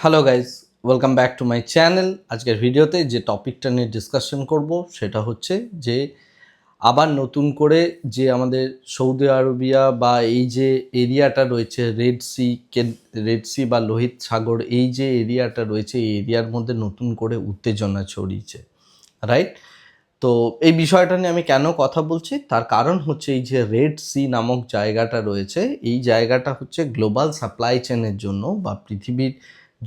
Hello guys welcome back to my channel আজকের ভিডিওতে যে টপিকটা নিয়ে ডিসকাশন করব, সেটা হচ্ছে যে আবার নতুন করে যে আমাদের সৌদি আরবিয়া বা এই যে এরিয়াটা রয়েছে রেড সি রেড সি বা লোহিত সাগর, এই যে এরিয়াটা রয়েছে, এই এরিয়ার মধ্যে নতুন করে উত্তেজনা ছড়িয়েছে রাইট তো এই বিষয়টা নিয়ে আমি কেন কথা বলছি? তার কারণ হচ্ছে এই যে রেড সি নামক জায়গাটা রয়েছে, এই জায়গাটা হচ্ছে গ্লোবাল সাপ্লাই চেনের জন্য বা পৃথিবীর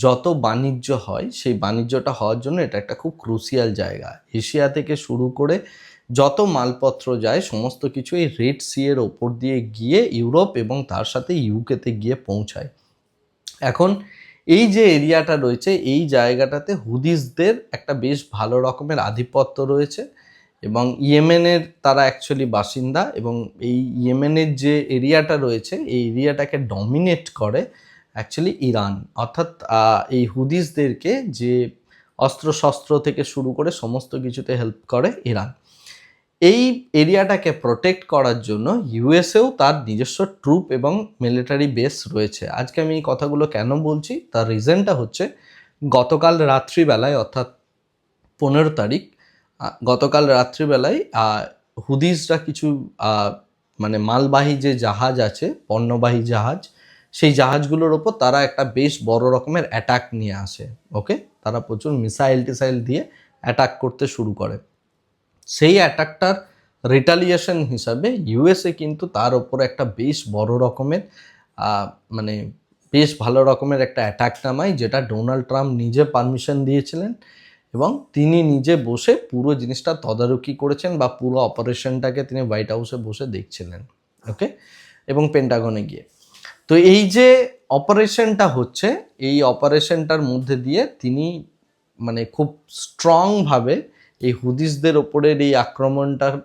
যত বাণিজ্য হয়, সেই বাণিজ্যটা হওয়ার জন্য এটা একটা খুব ক্রুশিয়াল জায়গা। এশিয়া থেকে শুরু করে যত মালপত্র যায়, সমস্ত কিছু এই রেড সি এর ওপর দিয়ে গিয়ে ইউরোপ এবং তার সাথে ইউকেতে গিয়ে পৌঁছায়। এখন এই যে এরিয়াটা রয়েছে, এই জায়গাটাতে হুদিসদের একটা বেশ ভালো রকমের আধিপত্য রয়েছে এবং ইয়েমেনের তারা অ্যাকচুয়ালি বাসিন্দা এবং এই ইয়েমেনের যে এরিয়াটা রয়েছে, এই এরিয়াটাকে ডমিনেট করে অ্যাকচুয়ালি ইরান অর্থাৎ এই হুদিসদেরকে যে অস্ত্রশস্ত্র থেকে শুরু করে সমস্ত কিছুতে হেল্প করে ইরান এই এরিয়াটাকে প্রোটেক্ট করার জন্য ইউএসএও তার নিজস্ব ট্রুপ এবং মিলিটারি বেস রয়েছে। আজকে আমি এই কথাগুলো কেন বলছি? তার রিজনটা হচ্ছে, গতকাল রাত্রিবেলায়, অর্থাৎ পনেরো তারিখ গতকাল রাত্রিবেলায় হুদিসরা কিছু মানে মালবাহী যে জাহাজ আছে, পণ্যবাহী জাহাজ সেই জাহাজগুলোর ওপর তারা একটা বেশ বড় রকমের অ্যাটাক নিয়ে আসে ওকে তারা প্রচুর মিসাইল টিসাইল দিয়ে অ্যাটাক করতে শুরু করে। সেই অ্যাটাকটার রিটালিয়েশন হিসাবে ইউএসএ কিন্তু তার ওপর একটা বেশ বড় রকমের মানে বেশ ভালো রকমের একটা অ্যাটাক নামায়, যেটা ডোনাল্ড ট্রাম্প নিজে পারমিশন দিয়েছিলেন এবং তিনি নিজে বসে পুরো জিনিসটা তদারকি করেছেন বা পুরো অপারেশনটাকে তিনি হোয়াইট হাউসে বসে দেখছিলেন ওকে এবং পেন্টাগনে গিয়ে। তো এই যে অপারেশনটা হচ্ছে, এই অপারেশনটার মধ্যে দিয়ে তিনি মানে খুব স্ট্রংভাবে এই হুদিসদের ওপরের এই আক্রমণটার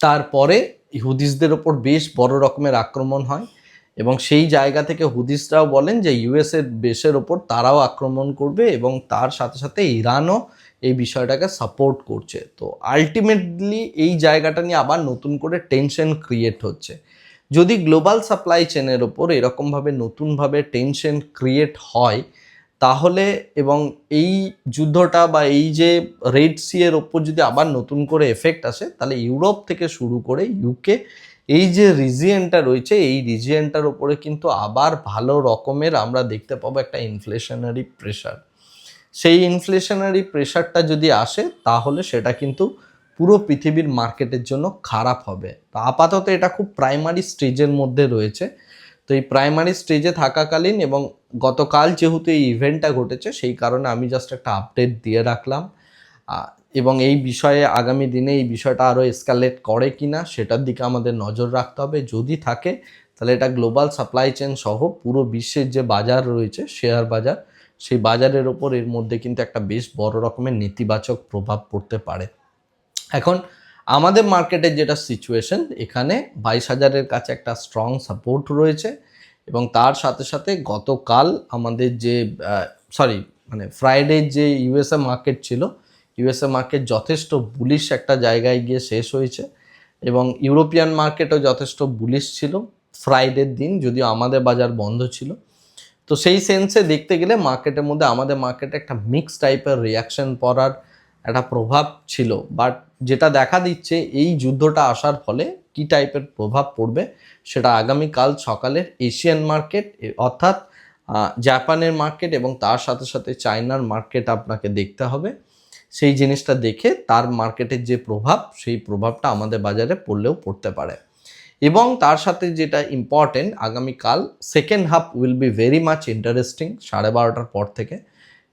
তারপরে হুদিসদের ওপর বেশ বড় রকমের আক্রমণ হয় এবং সেই জায়গা থেকে হুদিসরাও বলেন যে ইউএসের বেসের ওপর তারাও আক্রমণ করবে এবং তার সাথে সাথে ইরানও এই বিষয়টাকে সাপোর্ট করছে। তো আলটিমেটলি এই জায়গাটা নিয়ে আবার নতুন করে টেনশন ক্রিয়েট হচ্ছে। যদি গ্লোবাল সাপ্লাই চেনের ওপর এরকমভাবে নতুনভাবে টেনশন ক্রিয়েট হয়, তাহলে এবং এই যুদ্ধটা বা এই যে রেড সি এর ওপর যদি আবার নতুন করে এফেক্ট আসে, তাহলে ইউরোপ থেকে শুরু করে ইউকে এই যে রিজিয়নটা রয়েছে, এই রিজিয়নটার ওপরে কিন্তু আবার ভালো রকমের আমরা দেখতে পাবো একটা ইনফ্লেশনারি প্রেশার সেই ইনফ্লেশনারি প্রেশারটা যদি আসে, তাহলে সেটা কিন্তু পুরো পৃথিবীর মার্কেটের জন্য খারাপ হবে। তো আপাতত এটা খুব প্রাইমারি স্টেজের মধ্যে রয়েছে। তো এই প্রাইমারি স্টেজে থাকাকালীন এবং গতকাল যেহেতু এই ইভেন্টটা ঘটেছে, সেই কারণে আমি জাস্ট একটা আপডেট দিয়ে রাখলাম। এবং এই বিষয়ে আগামী দিনে এই বিষয়টা আরও এসকালেট করে কি না সেটার দিকে আমাদের নজর রাখতে হবে। যদি থাকে, তাহলে এটা গ্লোবাল সাপ্লাই চেন সহ পুরো বিশ্বের যে বাজার রয়েছে শেয়ার বাজার, সেই বাজারের ওপর এর মধ্যে কিন্তু একটা বেশ বড় রকমের নেতিবাচক প্রভাব পড়তে পারে। এখন আমাদের মার্কেটের যেটা সিচুয়েশন এখানে বাইশ হাজারের কাছে একটা স্ট্রং সাপোর্ট রয়েছে এবং তার সাথে সাথে গতকাল আমাদের যে সরি মানে ফ্রাইডে যে ইউএসএ মার্কেট ছিল ইউএসএ মার্কেট যথেষ্ট বুলিশ একটা জায়গায় গিয়ে শেষ হয়েছে এবং ইউরোপিয়ান মার্কেটও যথেষ্ট বুলিশ ছিল ফ্রাইডের দিন, যদিও আমাদের বাজার বন্ধ ছিল। তো সেই সেন্সে দেখতে গেলে মার্কেটের মধ্যে আমাদের মার্কেটে একটা মিক্স টাইপের রিয়াকশন পড়ার একটা প্রভাব ছিল বাট যেটা দেখা দিচ্ছে এই যুদ্ধটা আসার ফলে কি টাইপের প্রভাব পড়বে সেটা আগামীকাল সকালের এশিয়ান মার্কেট অর্থাৎ জাপানের মার্কেট এবং তার সাথে সাথে চায়নার মার্কেট আপনাকে দেখতে হবে। সেই জিনিসটা দেখে তার মার্কেটের যে প্রভাব, সেই প্রভাবটা আমাদের বাজারে পড়লেও পড়তে পারে। এবং তার সাথে যেটা ইম্পর্টেন্ট আগামীকাল second half will be very much interesting সাড়ে বারোটার পর থেকে।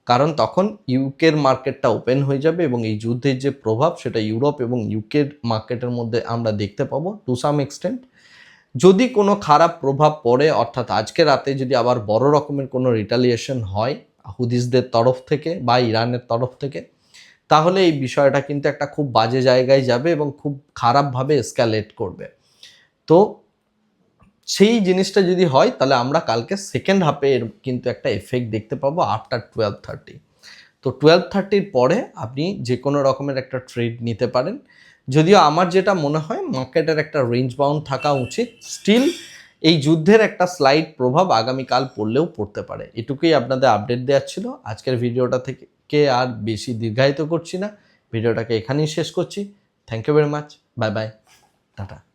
কারণ তখন ইউকের মার্কেটটা ওপেন হয়ে যাবে এবং এই যুদ্ধের যে প্রভাব সেটা ইউরোপ এবং ইউকের মার্কেটের মধ্যে আমরা দেখতে পাবো টু সাম এক্সটেন্ট যদি কোনো খারাপ প্রভাব পড়ে, অর্থাৎ আজকে রাতে যদি আবার বড় রকমের কোনো রিটালিয়েশন হয় হুদিসদের তরফ থেকে বা ইরানের তরফ থেকে, তাহলে এই বিষয়টা কিন্তু একটা খুব বাজে জায়গায় যাবে এবং খুব খারাপভাবে এসক্যালেট করবে। তো সেই জিনিসটা যদি হয়, তাহলে আমরা কালকে সেকেন্ড হাফে এর কিন্তু একটা এফেক্ট দেখতে পাবো আফটার টুয়েলভ থার্টি তো টুয়েলভ থার্টির পরে আপনি যে কোনো রকমের একটা ট্রেড নিতে পারেন। যদিও আমার যেটা মনে হয় মার্কেটের একটা রেঞ্জ বাউন্ড থাকা উচিত। স্টিল এই যুদ্ধের একটা স্লাইড প্রভাব আগামীকাল পড়লেও পড়তে পারে। এটুকুই আপনাদের আপডেট দেওয়ার ছিল। আজকের ভিডিওটা থেকে আর বেশি দীর্ঘায়িত করছি না। ভিডিওটাকে এখানেই শেষ করছি। Thank you very much bye bye tata